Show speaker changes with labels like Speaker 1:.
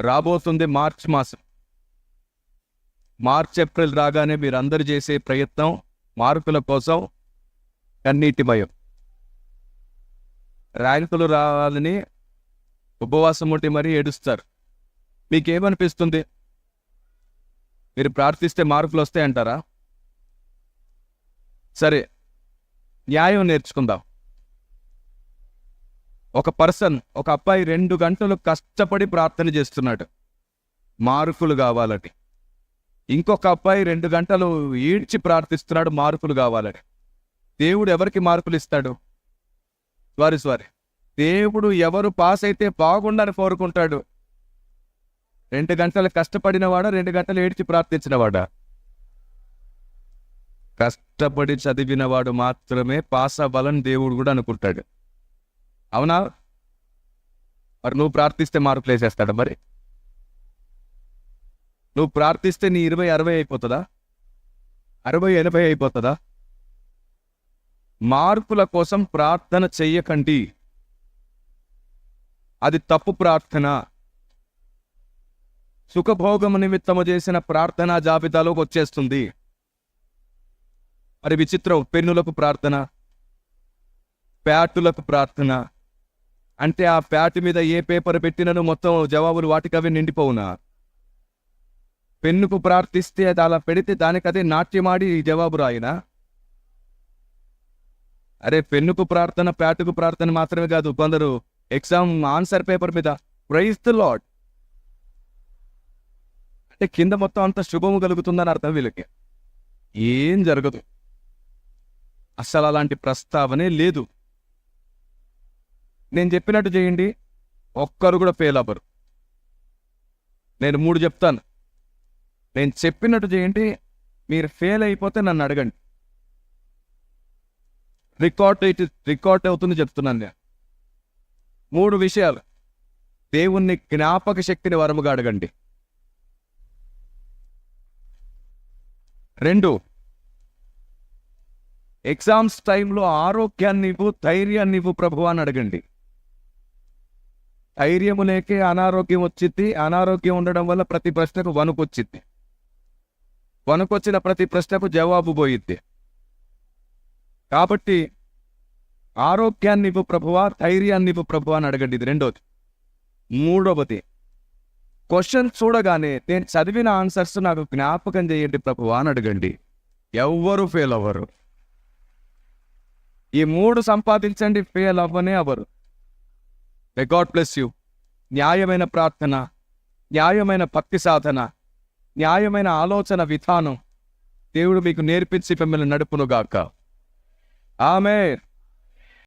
Speaker 1: రాబోతుంది మార్చ్ మాసం. March April రాగానే మీరందరూ చేసే ప్రయత్నం మార్కుల కోసం కన్నీటిమయం ర్యాంకులు రావాలని ఉపవాసం ఉంటే మరీ ఏడుస్తారు. మీకేమనిపిస్తుంది? మీరు ప్రార్థిస్తే మార్కులు వస్తాయంటారా? సరే న్యాయం నేర్చుకుందాం. ఒక పర్సన్ ఒక అబ్బాయి రెండు గంటలు కష్టపడి ప్రార్థన చేస్తున్నాడు. మార్కులు కావాలని ఇంకొక అబ్బాయి రెండు గంటలు ఈడ్చి ప్రార్థిస్తున్నాడు మార్కులు కావాలని దేవుడు ఎవరికి మార్కులు ఇస్తాడు? సారీ సారీ దేవుడు ఎవరు పాస్ అయితే బాగుండని కోరుకుంటాడు. రెండు గంటలు కష్టపడినవాడా రెండు గంటలు ఏడ్చి ప్రార్థించినవాడా కష్టపడి చదివినవాడు మాత్రమే పాస్ అవ్వాలని దేవుడు కూడా అనుకుంటాడు. అవునా? మరి నువ్వు ప్రార్థిస్తే మార్పు వేసేస్తాడా మరి? నువ్వు ప్రార్థిస్తే నీ ఇరవై అరవై అయిపోతుందా? అరవై ఎనభై అయిపోతుందా? మార్పుల కోసం ప్రార్థన చెయ్యకండి. అది తప్పు ప్రార్థన. సుఖభోగము నిమిత్తము చేసిన ప్రార్థన జాబితాలోకి వచ్చేస్తుంది. మరి విచిత్రం పెన్నులకు ప్రార్థన ప్యాటులకు ప్రార్థన అంటే ఆ ప్యాట్ మీద ఏ పేపర్ పెట్టినను మొత్తం జవాబులు వాటికవే నిండిపోవునా? పెన్నుకు ప్రార్థిస్తే అది అలా పెడితే దానికదే నాట్యమాడి జవాబు రాయినా? అరే పెన్నుకు ప్రార్థన ప్యాటుకు ప్రార్థన మాత్రమే కాదు కొందరు ఎగ్జామ్ ఆన్సర్ పేపర్ మీద ప్రైజ్ ద లాడ్ అంటే కింద మొత్తం అంత శుభము కలుగుతుందని అర్థం వీళ్ళకి. ఏం జరగదు. అసలు అలాంటి ప్రస్తావనే లేదు. నేను చెప్పినట్టు చేయండి ఒక్కరు కూడా ఫెయిల్ అవ్వరు. నేను మూడు చెప్తాను. నేను చెప్పినట్టు చేయండి మీరు ఫెయిల్ అయిపోతే నన్ను అడగండి. రికార్డ్ ఇట్ రికార్డ్ అవుతుంది చెప్తున్నాను నేను. మూడు విషయాలు. దేవుణ్ణి జ్ఞాపక శక్తిని వరముగా అడగండి. రెండు. ఎగ్జామ్స్ టైంలో ఆరోగ్యాన్ని ఇవ్వు ధైర్యాన్ని ఇవ్వు ప్రభు అని అడగండి. ధైర్యము లేకే అనారోగ్యం వచ్చింది అనారోగ్యం ఉండడం వల్ల ప్రతి ప్రశ్నకు వణుకొచ్చింది వణుకొచ్చిన ప్రతి ప్రశ్నకు జవాబు పోయిద్ది. కాబట్టి ఆరోగ్యాన్ని ఇవ్వు ప్రభువా ధైర్యాన్ని ఇవ్వు ప్రభు అని అడగండి ఇది రెండోది. మూడవది క్వశ్చన్ చూడగానే నేను చదివిన ఆన్సర్స్ నాకు జ్ఞాపకం చేయండి ప్రభువా అని అడగండి. ఎవ్వరు ఫెయిల్ అవ్వరు. ఈ మూడు సంపాదించండి ఫెయిల్ అవ్వనే అవ్వరు. మే గాడ్ ప్లస్ యూ న్యాయమైన ప్రార్థన న్యాయమైన భక్తి సాధన న్యాయమైన ఆలోచన విధానం దేవుడు మీకు నేర్పించి మిమ్మల్ని నడుపునుగాక ఆమె